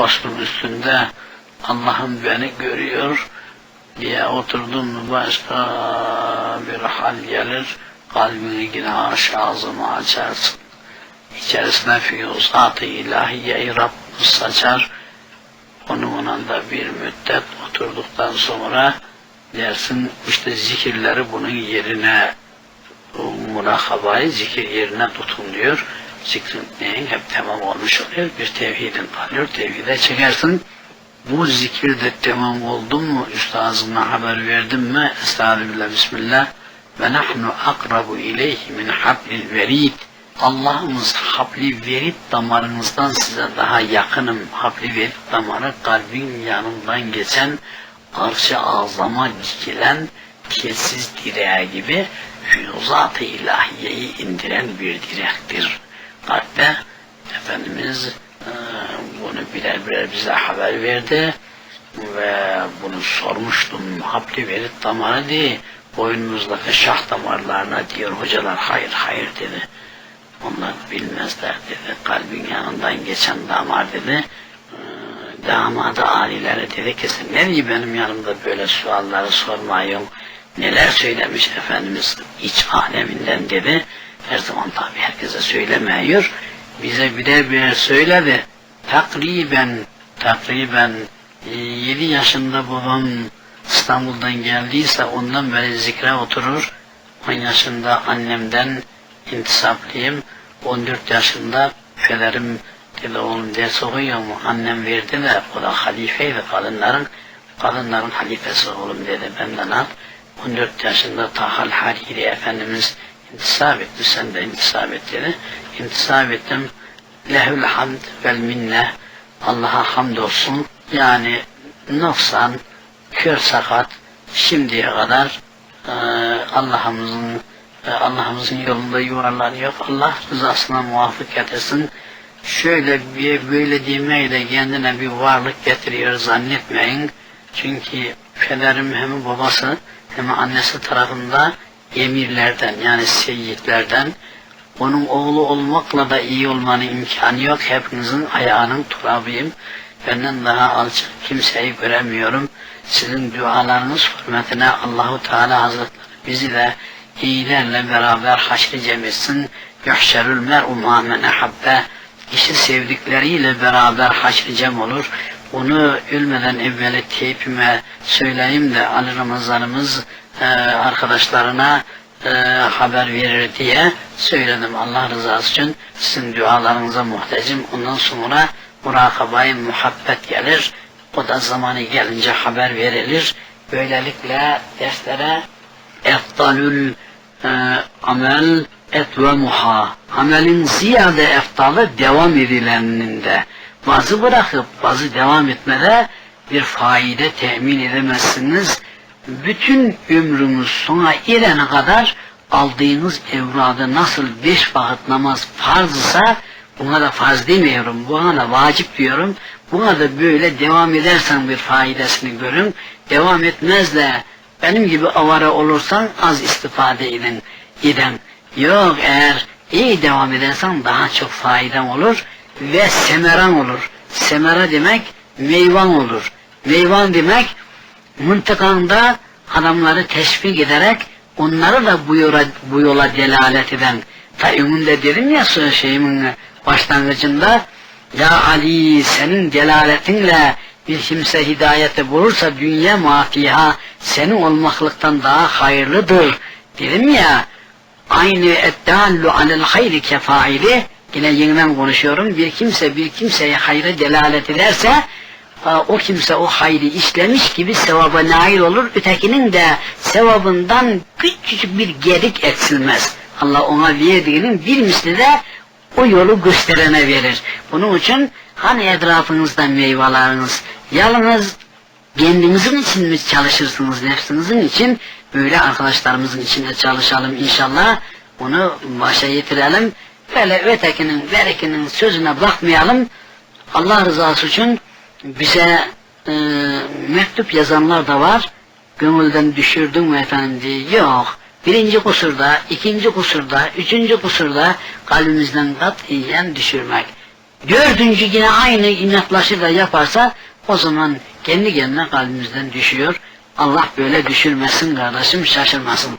postun üstünde Allah'ım beni görüyor diye oturdun mu başka bir hal gelir. Kalbini yine aç, ağzını açarsın. İçerisine füyuzat-ı ilahiyeyi Rabbimiz saçar. Onunla da bir müddet oturduktan sonra dersin işte zikirleri bunun yerine murakabayı zikir yerine tutun diyor. Zikrin neyin hep tamam olmuş oluyor. Bir tevhidin kalıyor. Tevhide çekersin. Bu zikir de tamam oldu mu? Üstazına haber verdin mi? Estağfirullah, Bismillah. Ve nahnu akrabu ileyhi min hablil verid. Allah'ımız habli verid damarınızdan size daha yakınım. Habli verid damarı kalbin yanından geçen arş-ı azama dikilen telsiz direği gibi füyuzat-ı ilahiyeyi indiren bir direktir. Kalpte Efendimiz e, bunu birer birer bize haber verdi ve bunu sormuştum. Habli verit damarı diye boynumuzdaki şah damarlarına diyor hocalar hayır hayır dedi. Onlar bilmezler dedi. Kalbin yanından geçen damar dedi. E, damadı alilere dedi ki sen nereye benim yanımda böyle sualları sormayın. Neler söylemiş Efendimiz iç aleminden dedi. Her zaman tabi herkese söylemiyor. Bize birer birer söyledi. Takriben, takriben 7 yaşında babam İstanbul'dan geldiyse ondan beri zikre oturur. 10 yaşında annemden intisaplıyım. 14 yaşında pederim dedi oğlum ders okuyor mu? Annem verdi de o da halifeydi kadınların. Kadınların halifesi oğlum dedi benden al. 14 yaşında Tahal Hariri Efendimiz intisap etti. Sen de intisap et dedi. İntisap ettim. Lehül hamd vel minne. Allah'a hamdolsun. Yani noksan, kör sakat şimdiye kadar e, Allah'ımızın e, Allah'ımızın yolunda yuvarlanıyor. Allah rızasına muvafık etsin. Şöyle bir böyle demeyle kendine bir varlık getiriyor zannetmeyin. Çünkü pederim hem babası hem annesi tarafında emirlerden yani seyyidlerden onun oğlu olmakla da iyi olmanın imkanı yok. Hepinizin ayağının turabıyım. Benden daha alçak kimseyi göremiyorum. Sizin dualarınız hürmetine Allahu Teala Hazretleri bizi de iyilerle beraber haşr cem etsin. Yuhşerül mer'u ma men ahabbe. Kişi sevdikleriyle beraber haşr cem olur. Onu ölmeden evveli teypime söyleyeyim de Ali Ramazanımız e, arkadaşlarına e, haber verir diye söyledim Allah rızası için. Sizin dualarınıza muhtacım. Ondan sonra murakabayı muhabbet gelir. O da zamanı gelince haber verilir. Böylelikle derslere eftalül e, amel et ve muha. Amelin ziyade eftalı devam edileninde. Bazı bırakıp bazı devam etmede bir faide temin edemezsiniz. Bütün ömrümüz sona erene kadar aldığınız evradı nasıl beş vakit namaz farzsa buna da farz demiyorum, buna da vacip diyorum. Buna da böyle devam edersen bir faidesini görün. Devam etmez de benim gibi avara olursan az istifade edin, eden. Yok eğer iyi devam edersen daha çok faydan olur ve semeran olur. Semera demek meyvan olur. Meyvan demek mıntıkanda adamları teşvik ederek onları da bu yola, bu yola delalet eden ta de dedim ya şeyimin başlangıcında ya Ali senin delaletinle bir kimse hidayete bulursa dünya matiha senin olmaklıktan daha hayırlıdır. Dedim ya aynı eddallu alel hayri kefaili. Yine yeniden konuşuyorum bir kimse bir kimseye hayrı delalet ederse o kimse o hayrı işlemiş gibi sevaba nail olur ötekinin de sevabından küçücük bir gerik eksilmez. Allah ona verdiğinin bir misli de o yolu gösterene verir. Bunun için hani etrafınızda meyveleriniz yalnız kendinizin için mi çalışırsınız nefsinizin için? Böyle arkadaşlarımızın içinde çalışalım inşallah. Bunu başa getirelim. Böyle ötekinin berekinin sözüne bakmayalım. Allah rızası için bize e, mektup yazanlar da var gönülden düşürdün mü efendim diye yok birinci kusurda, ikinci kusurda, üçüncü kusurda kalbimizden katiyen düşürmek. Dördüncü yine aynı inatlaşır da yaparsa o zaman kendi kendine kalbimizden düşüyor. Allah böyle düşürmesin kardeşim şaşırmasın.